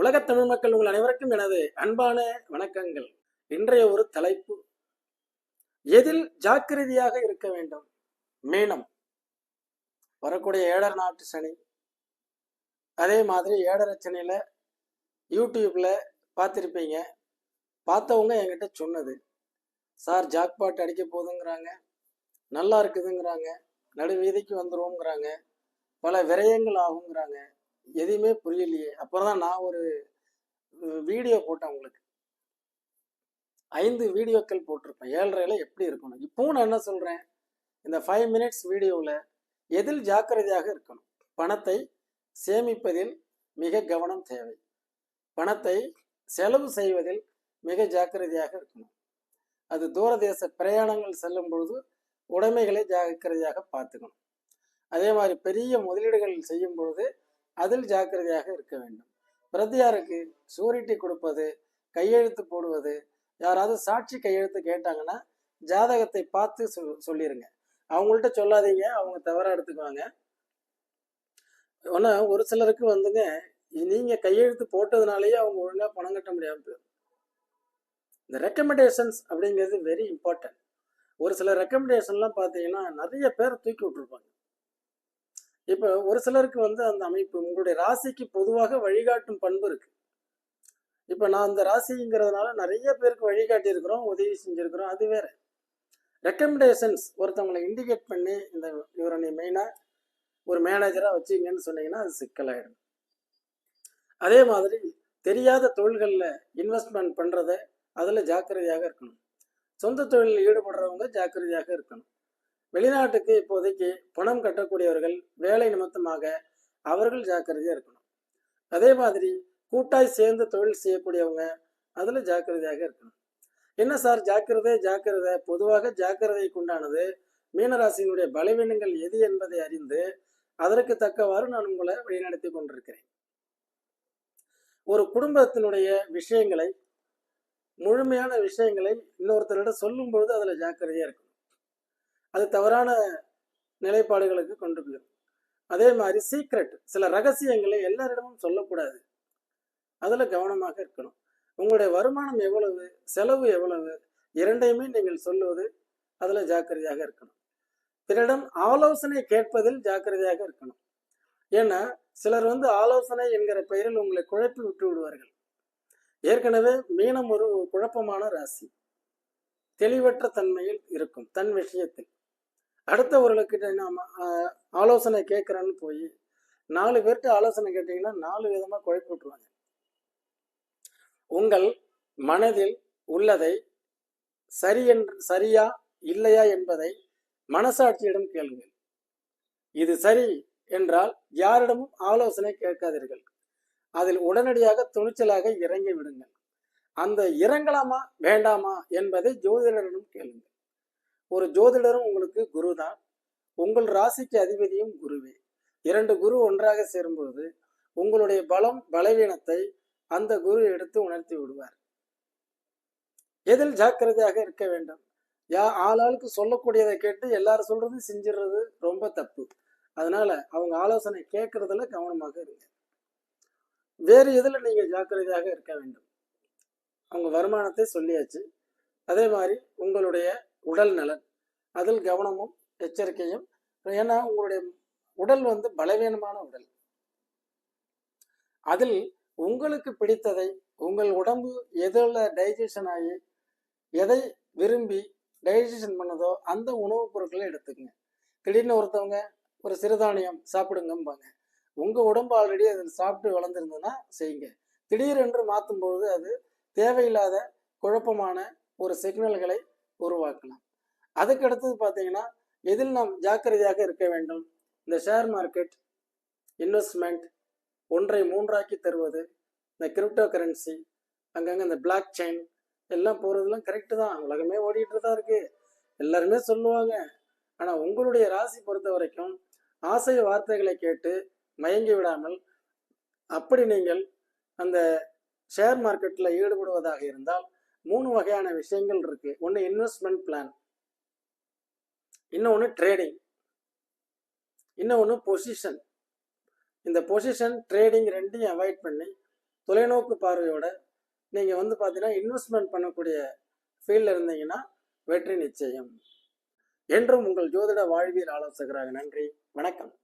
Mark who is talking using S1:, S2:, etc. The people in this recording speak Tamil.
S1: உலகத் தமிழ் மக்கள் உங்கள் அனைவருக்கும் எனது அன்பான வணக்கங்கள். இன்றைய ஒரு தலைப்பு எதில் ஜாக்கிரதையாக இருக்க வேண்டும்? மீனம். வரக்கூடிய ஏழர் நாட்டு சனி. அதே மாதிரி ஏழரை சனியில் யூடியூப்பில் பார்த்துருப்பீங்க. பார்த்தவங்க என்கிட்ட சொன்னது. சார் ஜாக்பாட் அடிக்க போதுங்கிறாங்க நல்லா இருக்குதுங்கிறாங்க. நடு வீதிக்கு வந்துருவோங்கிறாங்க பல விரயங்கள் ஆகுங்கிறாங்க. எதுவுமே புரியலையே. அப்புறம் தான் நான் ஒரு வீடியோ போட்டேன் உங்களுக்கு. ஐந்து வீடியோக்கள் போட்டிருப்பேன். ஏழரையில எப்படி இருக்கணும்? இப்பவும் நான் என்ன சொல்றேன்? இந்த ஃபைவ் மினிட்ஸ் வீடியோவில் எதில் ஜாக்கிரதையாக இருக்கணும்? பணத்தை சேமிப்பதில் மிக கவனம் தேவை. பணத்தை செலவு செய்வதில் மிக ஜாக்கிரதையாக இருக்கணும். அது தூரதேச பிரயாணங்கள் செல்லும் பொழுது உடைமைகளை ஜாக்கிரதையாக பார்த்துக்கணும். அதே மாதிரி பெரிய முதலீடுகள் செய்யும் பொழுது அதில் ஜாக்கிரதையாக இருக்க வேண்டும். பிரதியாருக்கு சூரிட்டி கொடுப்பது கையெழுத்து போடுவது யாராவது சாட்சி கையெழுத்து கேட்டாங்கன்னா ஜாதகத்தை பார்த்து சொல் சொல்லிடுங்க அவங்கள்ட்ட சொல்லாதீங்க அவங்க தவறாக எடுத்துக்குவாங்க. ஆனால் ஒரு சிலருக்கு வந்துங்க நீங்கள் கையெழுத்து போட்டதுனாலேயே அவங்க ஒழுங்காக பணம் கட்ட முடியாமல் போயிடும். இந்த ரெக்கமெண்டேஷன்ஸ் அப்படிங்கிறது வெரி இம்பார்ட்டன்ட் ஒரு சில ரெக்கமெண்டேஷன்லாம் பார்த்தீங்கன்னா நிறைய பேர் தூக்கி விட்டுருப்பாங்க. இப்போ ஒரு சிலருக்கு வந்து அந்த அமைப்பு உங்களுடைய ராசிக்கு பொதுவாக வழிகாட்டும் பண்பு இருக்கு. இப்போ நான் அந்த ராசிங்கிறதுனால நிறைய பேருக்கு வழிகாட்டி இருக்கிறோம் உதவி செஞ்சிருக்கிறோம் அது வேற. ரெக்கமெண்டேஷன்ஸ் ஒருத்தவங்களை இண்டிகேட் பண்ணி இந்த இவரை நீ மெயினாக ஒரு மேனேஜராக வச்சுங்கன்னு சொன்னீங்கன்னா அது சிக்கலாயிடும். அதே மாதிரி தெரியாத தொழில்களில் இன்வெஸ்ட்மெண்ட் பண்ணுறத அதில் ஜாக்கிரதையாக இருக்கணும். சொந்த தொழிலில் ஈடுபடுறவங்க ஜாக்கிரதையாக இருக்கணும். வெளிநாட்டுக்கு இப்போதைக்கு பணம் கட்டக்கூடியவர்கள் வேலை நிமித்தமாக அவர்கள் ஜாக்கிரதையாக இருக்கணும். அதே மாதிரி கூட்டாய் சேர்ந்து தொழில் செய்யக்கூடியவங்க அதில் ஜாக்கிரதையாக இருக்கணும். என்ன சார் ஜாக்கிரதை ஜாக்கிரதை? பொதுவாக ஜாக்கிரதைக்கு உண்டானது மீனராசியினுடைய பலவீனங்கள் எது என்பதை அறிந்து அதற்கு தக்கவாறு நான் உங்களை வழிநடத்தி கொண்டிருக்கிறேன். ஒரு குடும்பத்தினுடைய விஷயங்களை முழுமையான விஷயங்களை இன்னொருத்தரிடம் சொல்லும்பொழுது அதில் ஜாக்கிரதையாக இருக்கணும். அது தவறான நிலைப்பாடுகளுக்கு கொண்டு போயிடும். அதே மாதிரி சீக்ரெட் சில ரகசியங்களை எல்லாரிடமும் சொல்லக்கூடாது. அதில் கவனமாக இருக்கணும். உங்களுடைய வருமானம் எவ்வளவு செலவு எவ்வளவு இரண்டையுமே நீங்கள் சொல்லுவது அதில் ஜாக்கிரதையாக இருக்கணும். பிறரிடம் ஆலோசனை கேட்பதில் ஜாக்கிரதையாக இருக்கணும். ஏன்னா சிலர் வந்து ஆலோசனை என்கிற பெயரில் உங்களை குழப்பி விட்டு விடுவார்கள். ஏற்கனவே மீனம் ஒரு குழப்பமான ராசி. தெளிவற்ற தன்மையில் இருக்கும் தன் விஷயத்தில். அடுத்தவர்களுக்கிட்ட நாம் ஆலோசனை கேட்குறேன்னு போய் நாலு பேர்கிட்ட ஆலோசனை கேட்டீங்கன்னா நாலு விதமாக குழப்பி விட்ருவாங்க உங்கள் மனதில் உள்ளதை சரி என்று சரியா இல்லையா என்பதை மனசாட்சியிடம் கேளுங்கள். இது சரி என்றால் யாரிடமும் ஆலோசனை கேட்காதீர்கள். அதில் உடனடியாக துணிச்சலாக இறங்கி விடுங்கள். அந்த இறங்கலாமா வேண்டாமா என்பதை ஜோதிடரிடம் கேளுங்கள். ஒரு ஜோதிடரும் உங்களுக்கு குரு தான் உங்கள் ராசிக்கு அதிபதியும் குருவே. இரண்டு குரு ஒன்றாக சேரும் பொழுது உங்களுடைய பலம் பலவீனத்தை அந்த குரு எடுத்து உணர்த்தி விடுவார். எதில் ஜாக்கிரதையாக இருக்க வேண்டும்? யா ஆளாளுக்கு சொல்லக்கூடியதை கேட்டு எல்லாரும் சொல்றது செஞ்சிடுறது ரொம்ப தப்பு. அதனால அவங்க ஆலோசனை கேட்கறதுல கவனமாக இருங்க. வேறு எதில் நீங்க ஜாக்கிரதையாக இருக்க வேண்டும்? அவங்க வருமானத்தை சொல்லியாச்சு. அதே மாதிரி உங்களுடைய உடல் நலன். அதில் கவனமும் எச்சரிக்கையும் ஏன்னா உங்களுடைய உடல் வந்து பலவீனமான உடல். அதில் உங்களுக்கு பிடித்ததை உங்கள் உடம்பு எதில் டைஜஷன் ஆகி எதை விரும்பி டைஜஷன் பண்ணதோ அந்த உணவுப் பொருட்களை எடுத்துக்கங்க. திடீர்னு ஒருத்தவங்க ஒரு சிறுதானியம் சாப்பிடுங்கம்பாங்க. உங்கள் உடம்பு ஆல்ரெடி அதில் சாப்பிட்டு வளர்ந்துருந்ததுன்னா செய்யுங்க. திடீரென்று மாற்றும் பொழுது அது தேவையில்லாத குழப்பமான ஒரு சிக்னல்களை உருவாக்கலாம். அதுக்கு அடுத்தது பார்த்தீங்கன்னா எதில் நாம் ஜாக்கிரதையாக இருக்க வேண்டும்? இந்த ஷேர் மார்க்கெட் இன்வெஸ்ட்மெண்ட் ஒன்றை மூன்றாக்கி தருவது இந்த கிரிப்டோ கரன்சி அங்கங்கே இந்த பிளாக் செயின் எல்லாம் போகிறதுலாம் கரெக்டு தான். உலகமே ஓடிட்டு தான் இருக்கு. எல்லாருமே சொல்லுவாங்க. ஆனால் உங்களுடைய ராசி பொறுத்த வரைக்கும் ஆசை வார்த்தைகளை கேட்டு மயங்கி விடாமல் அப்படி நீங்கள் அந்த ஷேர் மார்க்கெட்டில் ஈடுபடுவதாக இருந்தால் மூணு வகையான விஷயங்கள் இருக்கு. ஒன்று இன்வெஸ்ட்மெண்ட் பிளான் இன்னொன்று ட்ரேடிங் இன்னொன்று பொசிஷன் இந்த பொசிஷன் ட்ரேடிங் ரெண்டையும் அவாய்ட் பண்ணி தொலைநோக்கு பார்வையோட நீங்கள் வந்து பார்த்தீங்கன்னா இன்வெஸ்ட்மெண்ட் பண்ணக்கூடிய ஃபீல்டில் இருந்தீங்கன்னா வெற்றி நிச்சயம். என்றும் உங்கள் ஜோதிட வாழ்வியல் ஆலோசகராக நன்றி. வணக்கம்.